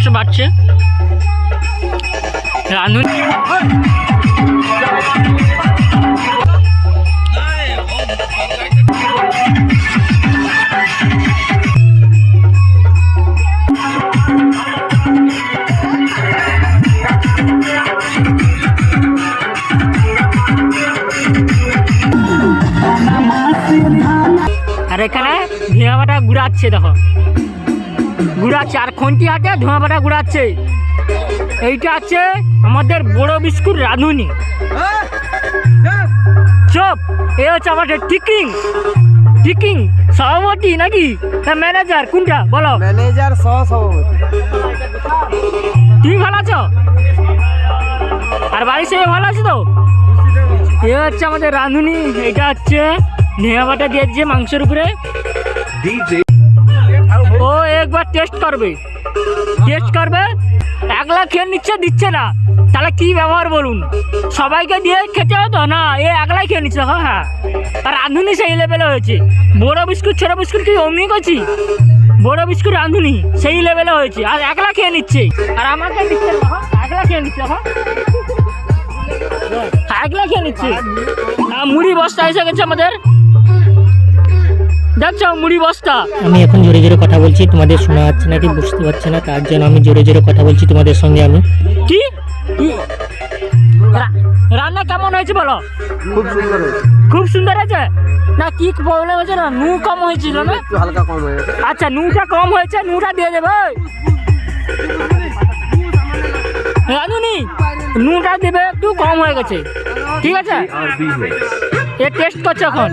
বাক্স বাড়ছে। রাঁধুনি আর এখানে বাটা ঘুরাচ্ছে দেখো। ঘুরাচ্ছে আর খন্তি হাটে ধোঁয়া বাটা ঘুরাচ্ছে। এইটা আছে আমাদের বড় বিস্কুট রাঁধুনি। চপ এ হচ্ছে আমাদের টিকিং। টিকিং সভাপতি নাকি? না ম্যানেজার কোনটা? বলো। ম্যানেজার সহ সভাপতি তুমি ভালো আছো? আর বাড়ির সবাই ভালো আছে তো? এ হচ্ছে আমাদের রাঁধুনি এটা হচ্ছে ধোঁয়া বাটা দিয়ে দিচ্ছে মাংসের উপরে। টেস্ট করবে। টেস্ট করবে একলা খেয়ে নিচ্ছে দিচ্ছে না। তাহলে কি ব্যবহার বলুন? সবাইকে দিয়ে খেতে হতো? না, এ একলাই খেয়ে নিচ্ছে হ্যাঁ হ্যাঁ। আর রাঁধুনি সেই লেভেলে হয়েছে। বড় বিস্কুট, ছোট বিস্কুট কি অমনি করছি বড় বিস্কুট, রাঁধুনি, সেই লেভেলে হয়েছে। আর একলা খেয়ে নিচ্ছে। আর আমাকে দিচ্ছে হ্যাঁ? একলা খেয়ে নিচ্ছে হ্যাঁ। একলা খেয়ে নিচ্ছে। মুড়ি বস্তা এসে গেছে আমাদের। দেখছ মুড়ি বস্তা? আমি এখন জোরে জোরে কথা বলছি তোমাদের শোনা যাচ্ছে নাকি বুঝতে পারছে না তার জন্য আমি জোরে জোরে কথা বলছি তোমাদের সঙ্গে আমি। কি? কি? রা- রান্না কেমন হয়েছে বলো? খুব সুন্দর হয়েছে। খুব সুন্দর হয়েছে? না কি প্রবলেম হয়েছে না? নু কম হয়েছিল না? হালকা কম হয়ে গেছে আচ্ছা নুটা কম হয়েছে নুটা দিয়ে দেবে রানুনি নুটা দেবে একটু কম হয়ে গেছে। ঠিক আছে? এ টেস্ট করছে এখন।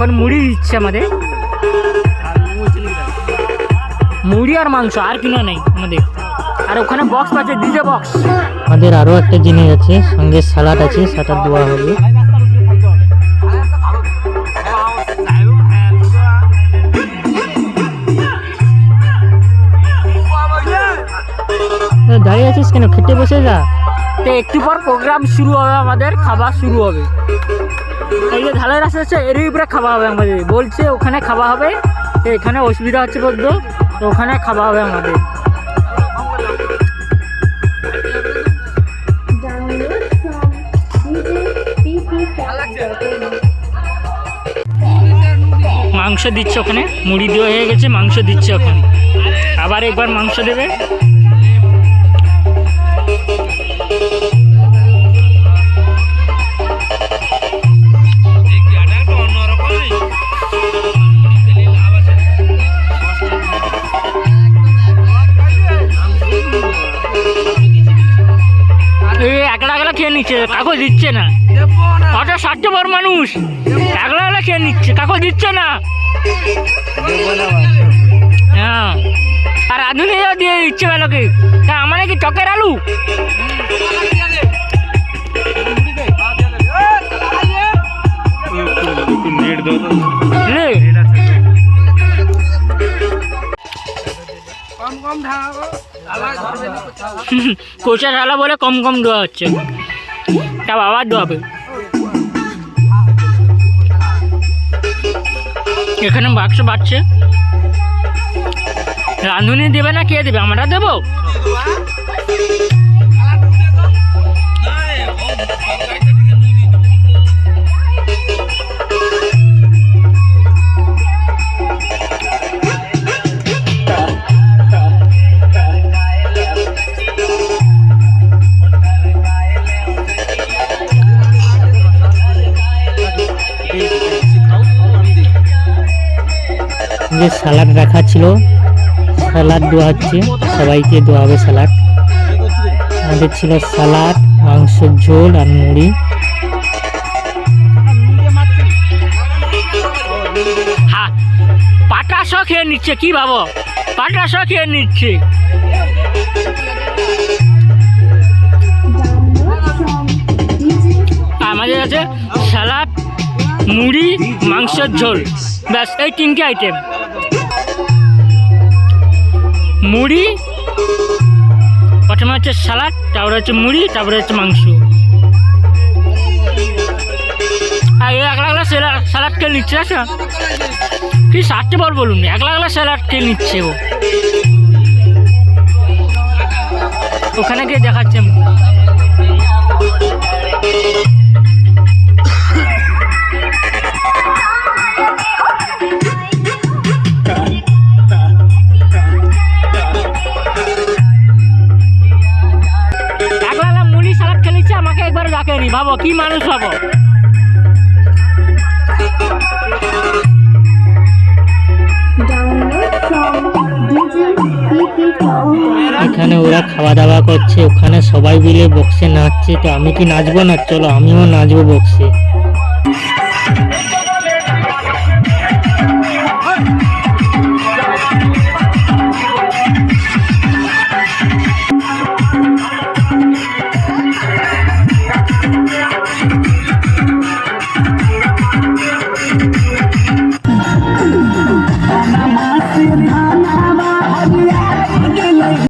এখন মুড়ি দিচ্ছে আমাদের। মুড়ি আর মাংস আর কিনা নেই আমাদের। আর ওখানে বক্স আছে ডিজে বক্স আমাদের আরও একটা জিনিস আছে সঙ্গে সালাড আছে সালাড দেওয়া হবে। দাঁড়িয়ে আছিস কেন? খেতে বসে যা। তো একটু পর প্রোগ্রাম শুরু হবে আমাদের খাবার শুরু হবে। এই যে ঢালাই রাস্তা আছে এরই উপরে খাওয়া হবে আমাদের। বলছে ওখানে খাওয়া হবে, তো এখানে অসুবিধা হচ্ছে বলতো, তো ওখানে খাওয়া হবে আমাদের. মাংস দিচ্ছে ওখানে, মুড়ি দেওয়া হয়ে গেছে, মাংস দিচ্ছে ওখানে। আবার একবার মাংস দেবে। একলা খেয়ে নিচ্ছে, কাকু দিচ্ছে না। অত স্বার্থপর মানুষ, একলা একলা খেয়ে নিচ্ছে, কাকু দিচ্ছে না। হ্যাঁ। আর আধুনিক দিয়ে দিচ্ছে বেলোকে। তা আমার কি চকের আলু? লে কোচা ঢালা বলে কম কম ধোয়া হচ্ছে। তা বাবার ধোয়াবে এখানে বাক্স বাড়ছে রাঁধুনি দেবে না কে দেবে? আমরা দেবো? যে স্যালাড রাখা ছিল। স্যালাড দেওয়া হচ্ছে। সবাইকে দেওয়া হবে স্যালাড আমাদের ছিল স্যালাড মাংসের ঝোল আর মুড়ি। পাটা শ খেয়ে নিচ্ছে, কি ভাবো? পাটা শ খেয়ে নিচ্ছে। আমাদের আছে স্যালাড মুড়ি মাংসের ঝোল। ব্যাস, এই তিনটে আইটেম মুড়ি, প্রথমে হচ্ছে সালাড তারপরে হচ্ছে মুড়ি, তারপরে হচ্ছে মাংস। আর এই একলা একলা স্যালাড স্যালাড কে নিচ্ছে আচ্ছা? কি সারতে পার বলুন, একলা একলা স্যালাড কে নিচ্ছে ও? ওখানে গিয়ে দেখাচ্ছে একবার ডাকেনি ভাবো কি মানুষ ভাবো. এখানে ওরা খাওয়া দাওয়া করছে, ওখানে সবাই মিলে বক্সে নাচছে, তো আমি কি নাচবো না চলো, আমিও নাচবো বক্সে